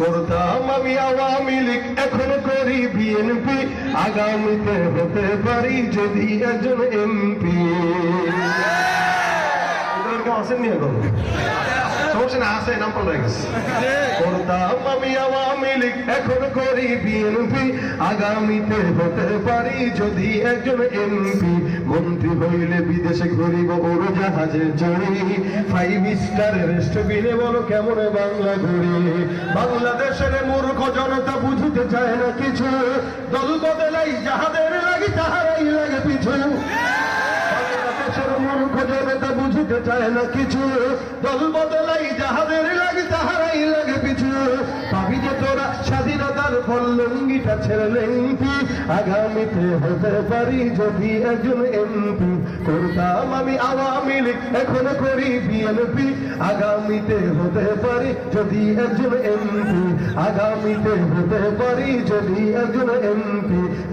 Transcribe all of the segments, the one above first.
করতাম আমি আওয়ামী লীগ, এখন করি বিএনপি। আগামীতে হতে পারি যদি একজন এমপি। আসেননি নিয়ে গো সমস্যা না আছে নাম পড়ে গেছে করতাম আমি আওয়ামী লীগ এখন করি বিএনপি আগামীতে হতে পারি যদি একজন এমপি মন্ত্রী হইলে বিদেশে ঘুরিব জাহাজে চড়ি ফাইভ স্টার বলো কেমন বাংলা ঘুরি বাংলাদেশের মূর্খ জনতা বুঝতে চায় না কিছু। দল বদলাই যাহাদের বাংলাদেশের মূর্খ জনতা বুঝতে চায় না কিছু। দল বদলাই যাহাদের লাগে, তাহারাই লাগে পিছু। পাবি যে তোরা স্বাধীনতার ফল লুঙ্গিটা ছেড়ে লেঙ্কি আগামীতে হতে পারি যদি একজন এমপি। করতাম আমি আওয়ামী লীগ, এখন করি বিএনপি। আগামীতে হতে পারি যদি একজন এমপি। আগামীতে হতে পারি যদি একজন এমপি।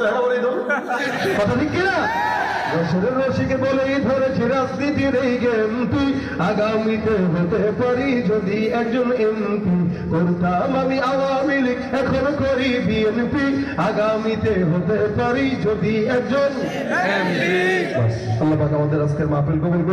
কাকে দল করতে কথা ঠিক কিনা? রসের রসিকে বলেই ধরেছি রাজনীতির এই গেম তুই আগামীতে হতে পারি যদি একজন এমপি করতাম আমি আওয়ামী লীগ এখন করি বিএনপি। আগামীতে হতে পারি যদি একজন বাস, আল্লাহ পাক আমাদের আজকের মাহফিল কবুল করুন